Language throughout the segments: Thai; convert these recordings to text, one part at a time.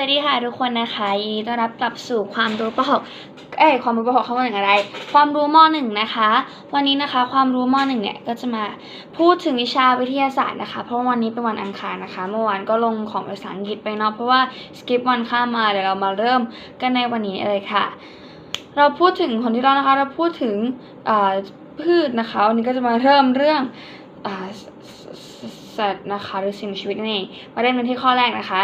วัสดีค่ะทุกคนนะคะยินดีต้อนรับกลับสู่ความรู้ประหกเอ้ยความรู้ประหกข้อมหนึ่งอะไร ความรู้มหนึ่งนะคะ วันนี้นะคะความรู้มหนึ่งเนี่ยก็จะมาพูดถึงวิชาวิทยาศาสตร์นะคะ เพราะว่าวันนี้เป็นวันอังคารนะคะ เมื่อวานก็ลงของภาษาอังกฤษไปเนาะเพราะว่าสกิปวันข้ามมาเดี๋ยวเรามาเริ่มกันในวันนี้เลยค่ะ เราพูดถึงคนที่เรานะคะ เราพูดถึงพืชนะคะวันนี้ก็จะมาเริ่มเรื่องอ่า สัตว์นะคะ หรือสิ่งมีชีวิตนั่นเองมาเริ่มกันที่ข้อแรกนะคะ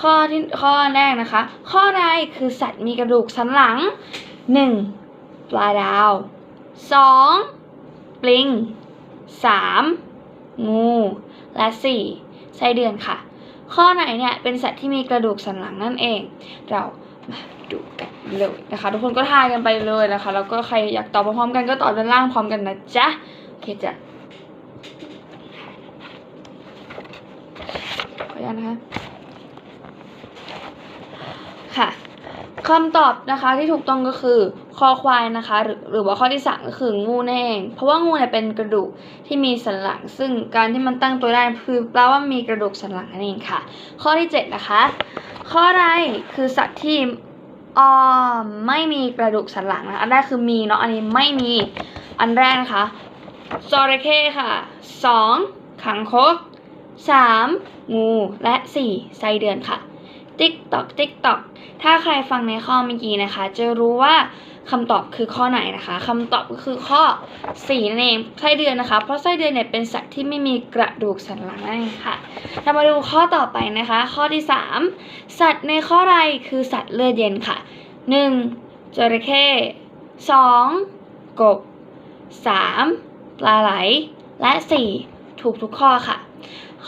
ข้อที่ข้อแรกนะคะ ข้อใดคือสัตว์มีกระดูกสันหลัง 1. ปลาดาว 2. ปลิง 3. งู และ 4. ไส้เดือนค่ะ ข้อไหนเนี่ยเป็นสัตว์ที่มีกระดูกสันหลังนั่นเอง เรามาดูกันเลยนะคะ ทุกคนก็ทายกันไปเลยนะคะ แล้วก็ใครอยากตอบพร้อมกันก็ตอบด้านล่างพร้อมกันนะจ๊ะโอเคจ้ะ ขออนุญาตนะคะค่ะคำตอบนะคะที่ถูกต้องก็คือคอควายนะคะ หรือหรือว่าข้อที่สามก็คืองูนั่นเอง เพราะว่างูเนี่ยเป็นกระดูกที่มีสันหลัง ซึ่งการที่มันตั้งตัวได้คือแปลว่ามีกระดูกสันหลังนั่นเองค่ะ ข้อที่เจ็ดนะคะ ข้อใดคือสัตว์ที่อ่อไม่มีกระดูกสันหลังนะอันแรกคือมีเนาะอันนี้ไม่มีอันแรกนะคะจระเข้ค่ะสองขังคก สามงู และสี่ไส้เดือนค่ะ ติ๊กตอกติ๊กตอกถ้าใครฟังในข้อเมื่อกี้นะคะ จะรู้ว่าคำตอบคือข้อไหนนะคะคำตอบก็คือข้อ4นั่นเองไส้เดือนนะคะ เพราะไส้เดือนเนี่ยเป็นสัตว์ที่ไม่มีกระดูกสันหลังนั่นเองค่ะเรามาดูข้อต่อไปนะคะ ข้อที่ 3 สัตว์ในข้อใดคือสัตว์เลือดเย็นค่ะ 1. จระเข้ 2. กบ 3. ปลาไหล และ 4. ถูกทุกข้อค่ะ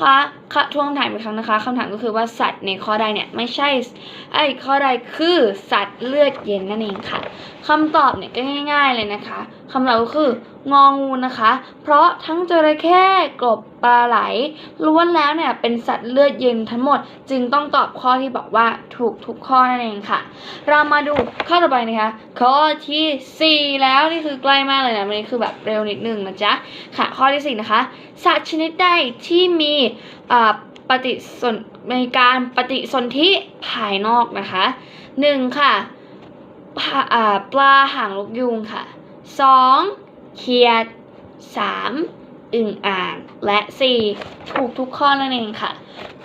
ค่ะค่ะทวงถามอีกครั้งนะคะคำถามก็คือว่าสัตว์ในข้อใดเนี่ยไม่ใช่ไอ้ข้อใดคือสัตว์เลือดเย็นนั่นเองค่ะคำตอบเนี่ยก็ง่าย ๆเลยนะคะคำตอบก็คืององูนะคะ เพราะทั้งจระเข้กบปลาไหลล้วนแล้วเนี่ยเป็นสัตว์เลือดเย็นทั้งหมด จึงต้องตอบข้อที่บอกว่าถูกทุกข้อนั่นเองค่ะ เรามาดูข้อต่อไปนะคะ ข้อทีสี่4 แล้วนี่คือใกล้มากเลยนะวันนี้คือแบบเร็วนิดนึงนะจ๊ะค่ะ ข้อที่สี่นะคะ สัตว์ชนิดใดที่มีอปฏิสนในการปฏิสนธิภายนอกนะคะหนึ่งค่ะปลาอ่าปลาหางนกยูงค่ะสองเขียดสามอึ่งอ่างและสี่ถูกทุกข้อนั่นเองค่ะ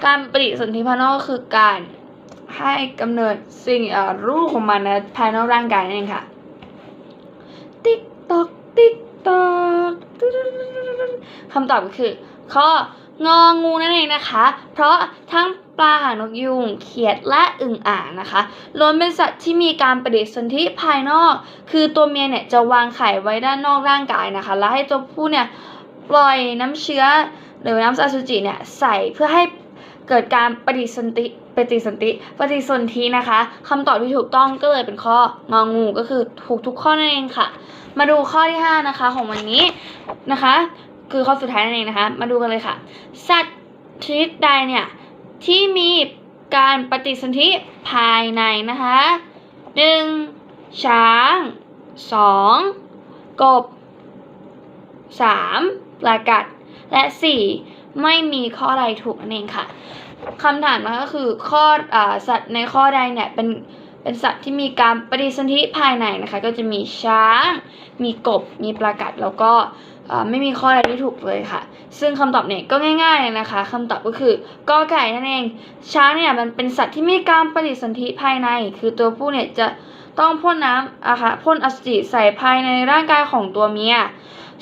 การปฏิสนธิภายนอกคือการให้กำเนิดสิ่งรูปของมันนะภายนอกร่างกายนั่นเองค่ะ ติ๊กตอกติ๊กตอกคำตอบก็คือ ข้อ งองูนั่นเองนะคะ เพราะทั้งปลาหางนกยูงเขียดและอึ่งอ่างนะคะล้วนเป็นสัตว์ที่มีการปฏิสนธิภายนอก คือตัวเมียเนี่ยจะวางไข่ไว้ด้านนอกร่างกายนะคะ แล้วให้ตัวผู้เนี่ยปล่อยน้ำเชื้อหรือน้ำอสุจิเนี่ยใส่เพื่อให้เกิดการปฏิสนธิปฏิสนธิปฏิสนธินะคะคำตอบที่ถูกต้องก็เลยเป็นข้ององูก็คือถูกทุกข้อนั่นเองค่ะ มาดูข้อที่ 5 นะคะของวันนี้นะคะ คือข้อสุดท้ายนั่นเองนะคะ มาดูกันเลยค่ะ สัตว์ชนิดใดเนี่ยที่มีการปฏิสนธิภายในนะคะ 1. ช้าง 2. กบ 3. ปลากัด และ 4. ไม่มีข้อใดถูกนั่นเองค่ะคำถามนะคะก็คือข้ออสัตว์ในข้อใดเนี่ยเป็นเป็นสัตว์ที่มีการปฏิสนธิภายในนะคะ ก็จะมีช้าง มีกบ มีปลากัด แล้วก็ ไม่มีข้อใดที่ถูกเลยค่ะ ซึ่งคำตอบเนี่ยก็ง่ายๆเลยนะคะคำตอบก็คือกอไก่นั่นเอง ช้างเนี่ยมันเป็นสัตว์ที่มีการปฏิสนธิภายใน คือตัวผู้เนี่ยจะต้องพ่นน้ำอะค่ะพ่นอสุจิใส่ภายในร่างกายของตัวเมีย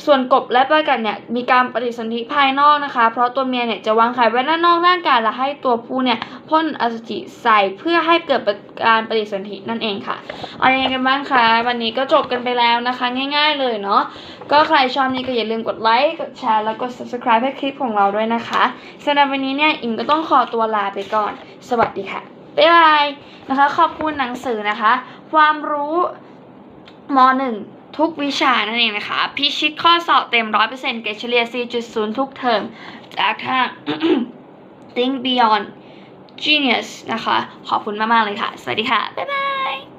ส่วนกบและปลากัดเนี่ยมีการปฏิสนธิภายนอกนะคะ เพราะตัวเมียเนี่ยจะวางไข่ไว้ด้านนอกร่างกายและให้ตัวผู้เนี่ยพ่นอสุจิใส่เพื่อให้เกิดการปฏิสนธินั่นเองค่ะ เอาอยังไงกันบ้างคะวันนี้ก็จบกันไปแล้วนะคะ ง่าย ๆ เลยเนาะ ก็ใครชอบนี่ก็อย่าลืมกดไลค์กดแชร์แล้วก็ subscribe ให้คลิปของเราด้วยนะคะสำหรับวันนี้เนี่ยอิมก็ต้องขอตัวลาไปก่อน สวัสดีค่ะบ๊ายบายนะคะ ขอบคุณหนังสือนะคะ ความรู้ม .1 ทุกวิชานั่นเองนะคะ พิชิตข้อสอบเต็ม 100%เกรดเฉลี่ย 4.0 ทุกเทอม จากทาง Think Beyond Genius นะคะ ขอบคุณมาก ๆ เลยค่ะ สวัสดีค่ะ บ๊ายบาย